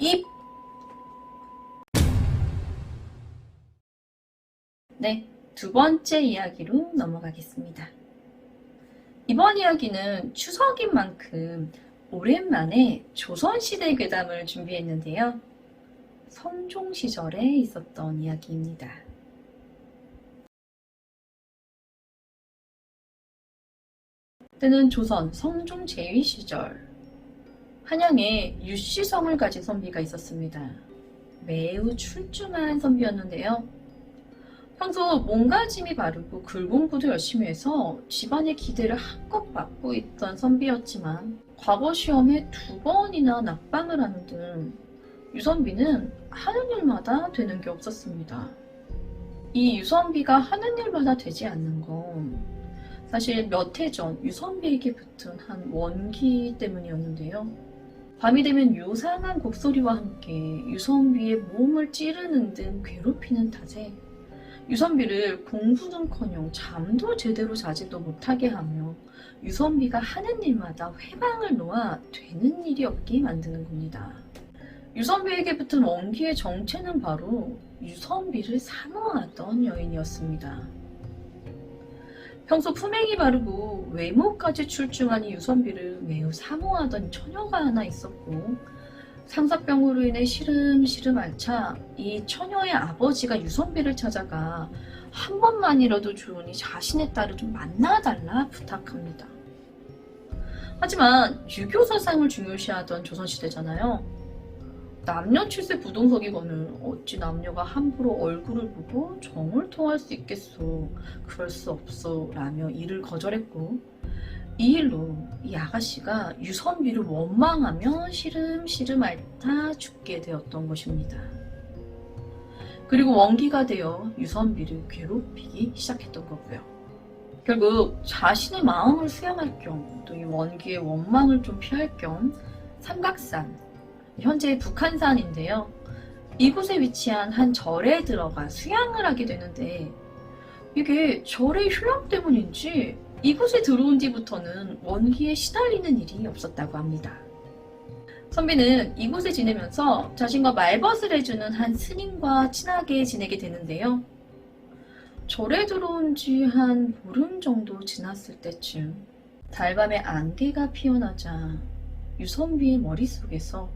입! 네, 두 번째 이야기로 넘어가겠습니다. 이번 이야기는 추석인 만큼 오랜만에 조선시대 괴담을 준비했는데요. 성종 시절에 있었던 이야기입니다. 때는 조선 성종 제위 시절 한양에 유씨성을 가진 선비가 있었습니다. 매우 출중한 선비였는데요. 평소 몸가짐이 바르고 글공부도 열심히 해서 집안의 기대를 한껏 받고 있던 선비였지만 과거 시험에 두 번이나 낙방을 하는 등 유선비는 하는 일마다 되는 게 없었습니다. 이 유선비가 하는 일마다 되지 않는 건 사실 몇 해 전 유선비에게 붙은 한 원기 때문이었는데요. 밤이 되면 요상한 곡소리와 함께 유선비의 몸을 찌르는 등 괴롭히는 탓에 유선비를 공부는커녕 잠도 제대로 자지도 못하게 하며 유선비가 하는 일마다 회방을 놓아 되는 일이 없게 만드는 겁니다. 유선비에게 붙은 원기의 정체는 바로 유선비를 사모하던 여인이었습니다. 평소 품행이 바르고 외모까지 출중한 이 유선비를 매우 사모하던 처녀가 하나 있었고 상사병으로 인해 시름시름 앓자 이 처녀의 아버지가 유선비를 찾아가 한 번만이라도 좋으니 자신의 딸을 좀 만나달라 부탁합니다. 하지만 유교 사상을 중요시하던 조선시대잖아요. 남녀 칠세 부동석이거늘 어찌 남녀가 함부로 얼굴을 보고 정을 통할 수 있겠소. 그럴 수 없소. 라며 이를 거절했고 이 일로 이 아가씨가 유선비를 원망하며 시름시름 앓다 죽게 되었던 것입니다. 그리고 원기가 되어 유선비를 괴롭히기 시작했던 거고요. 결국 자신의 마음을 수양할 겸 또 이 원기의 원망을 좀 피할 겸 삼각산, 현재 북한산인데요. 이곳에 위치한 한 절에 들어가 수양을 하게 되는데 이게 절의 휴양 때문인지 이곳에 들어온 뒤부터는 원기에 시달리는 일이 없었다고 합니다. 선비는 이곳에 지내면서 자신과 말벗을 해주는 한 스님과 친하게 지내게 되는데요. 절에 들어온 지 한 보름 정도 지났을 때쯤 달밤에 안개가 피어나자 유선비의 머릿속에서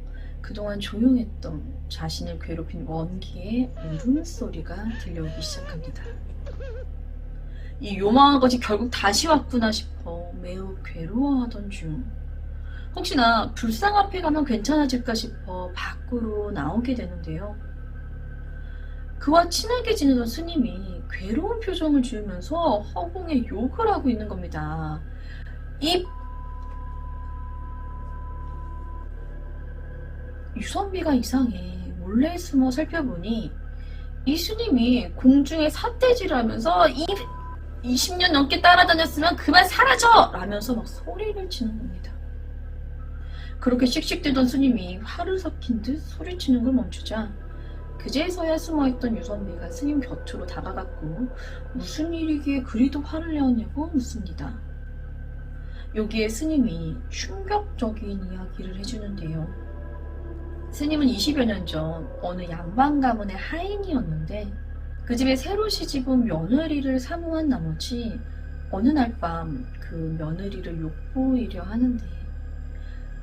그동안 조용했던 자신을 괴롭힌 원기의 울음소리가 들려오기 시작합니다. 이 요망한 것이 결국 다시 왔구나 싶어 매우 괴로워하던 중 혹시나 불상 앞에 가면 괜찮아질까 싶어 밖으로 나오게 되는데요. 그와 친하게 지내던 스님이 괴로운 표정을 지으면서 허공에 욕을 하고 있는 겁니다. 입 유선비가 이상해 몰래 숨어 살펴보니 이 스님이 공중에 이 20년 넘게 따라다녔으면 그만 사라져! 라면서 막 소리를 치는 겁니다. 그렇게 씩씩대던 스님이 화를 삭힌 듯 소리치는 걸 멈추자 그제서야 숨어있던 유선비가 스님 곁으로 다가갔고 무슨 일이기에 그리도 화를 내었냐고 묻습니다. 여기에 스님이 충격적인 이야기를 해주는데요. 스님은 20여 년 전 어느 양반 가문의 하인이었는데 그 집에 새로 시집온 며느리를 사모한 나머지 어느 날 밤 그 며느리를 욕보이려 하는데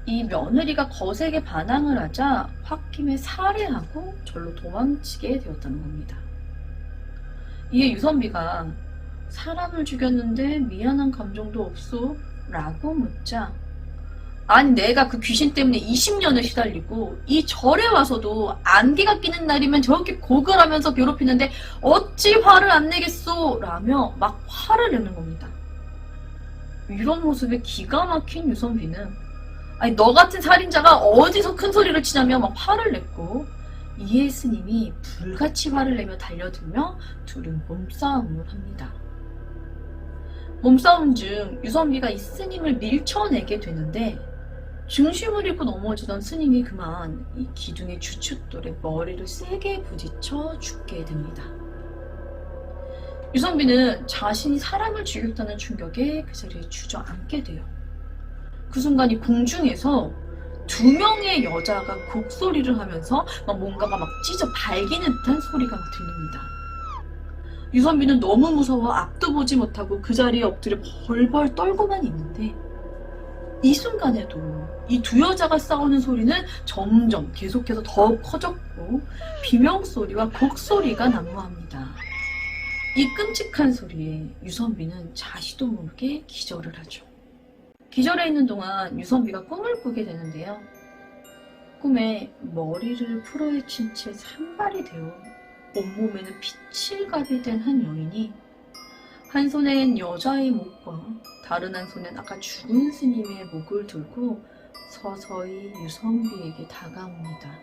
이 며느리가 거세게 반항을 하자 홧김에 살해하고 절로 도망치게 되었다는 겁니다. 이에 유선비가 사람을 죽였는데 미안한 감정도 없소? 라고 묻자 아니 내가 그 귀신 때문에 20년을 시달리고 이 절에 와서도 안개가 끼는 날이면 저렇게 고글하면서 괴롭히는데 어찌 화를 안 내겠소? 라며 막 화를 내는 겁니다. 이런 모습에 기가 막힌 유선비는 아니 너 같은 살인자가 어디서 큰 소리를 치냐며 막 화를 냈고 이에 스님이 불같이 화를 내며 달려들며 둘은 몸싸움을 합니다. 몸싸움 중 유선비가 이 스님을 밀쳐내게 되는데 중심을 잃고 넘어지던 스님이 그만 이 기둥의 주춧돌에 머리를 세게 부딪혀 죽게 됩니다. 유선비는 자신이 사람을 죽였다는 충격에 그 자리에 주저앉게 돼요. 그 순간 이 공중에서 두 명의 여자가 곡소리를 하면서 막 뭔가가 막 찢어 발기는 듯한 소리가 막 들립니다. 유선비는 너무 무서워 앞도 보지 못하고 그 자리에 엎드려 벌벌 떨고만 있는데 이 순간에도 이 두 여자가 싸우는 소리는 점점 계속해서 더 커졌고 비명소리와 곡소리가 난무합니다. 이 끔찍한 소리에 유선비는 자시도 모르게 기절을 하죠. 기절해 있는 동안 유선비가 꿈을 꾸게 되는데요. 꿈에 머리를 풀어헤친 채 산발이 되어 온몸에는 피칠갑이 된 한 여인이 한 손엔 여자의 목과 다른 한 손엔 아까 죽은 스님의 목을 들고 서서히 유선비에게 다가옵니다.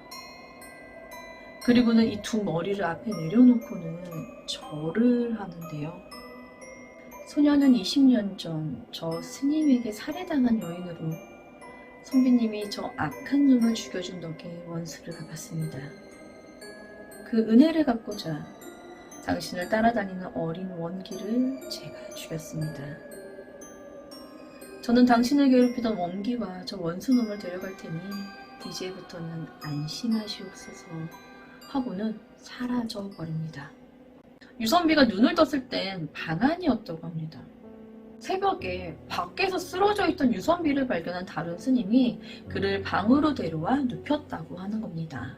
그리고는 이 두 머리를 앞에 내려놓고는 절을 하는데요. 소녀는 20년 전 저 스님에게 살해당한 여인으로 선비님이 저 악한 놈을 죽여준 덕에 원수를 갚았습니다. 그 은혜를 갚고자 당신을 따라다니는 어린 원기를 제가 죽였습니다. 저는 당신을 괴롭히던 원기와 저 원수놈을 데려갈 테니 이제부터는 안심하시옵소서 하고는 사라져 버립니다. 유선비가 눈을 떴을 땐 방안이었다고 합니다. 새벽에 밖에서 쓰러져 있던 유선비를 발견한 다른 스님이 그를 방으로 데려와 눕혔다고 하는 겁니다.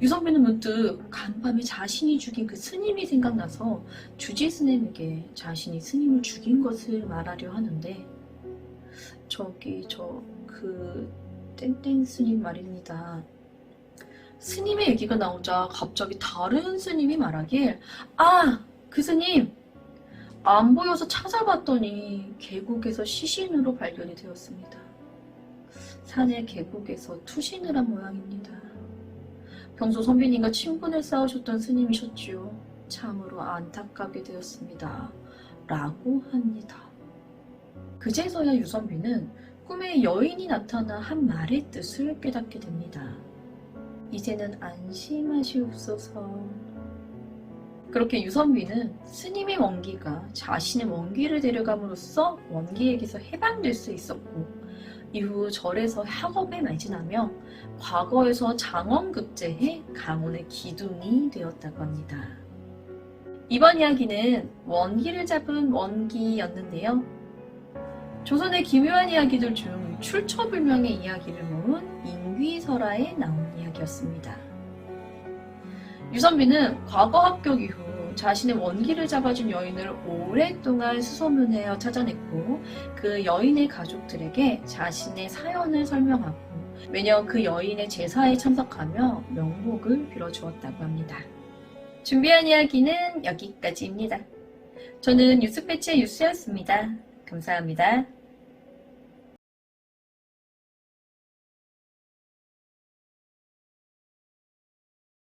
유선비는 문득 간밤에 자신이 죽인 그 스님이 생각나서 주지 스님에게 자신이 스님을 죽인 것을 말하려 하는데 저기 저 그 땡땡 스님 말입니다. 스님의 얘기가 나오자 갑자기 다른 스님이 말하길 아! 그 스님! 안 보여서 찾아봤더니 계곡에서 시신으로 발견이 되었습니다. 산의 계곡에서 투신을 한 모양입니다. 평소 선비님과 친분을 쌓으셨던 스님이셨지요. 참으로 안타깝게 되었습니다. 라고 합니다. 그제서야 유선비는 꿈에 여인이 나타나 한 말의 뜻을 깨닫게 됩니다. 이제는 안심하시옵소서. 그렇게 유선비는 스님의 원기가 자신의 원기를 데려감으로써 원기에게서 해방될 수 있었고 이후 절에서 학업에 매진하며 과거에서 장원급제해 가문의 기둥이 되었다고 합니다. 이번 이야기는 원기를 잡은 원기였는데요. 조선의 기묘한 이야기들 중 출처불명의 이야기를 모은 인귀설화에 나온 이야기였습니다. 유선비는 과거 합격 이후 자신의 원기를 잡아준 여인을 오랫동안 수소문하여 찾아냈고 그 여인의 가족들에게 자신의 사연을 설명하고 매년 그 여인의 제사에 참석하며 명복을 빌어주었다고 합니다. 준비한 이야기는 여기까지입니다. 저는 뉴스패치의 뉴스였습니다. 감사합니다.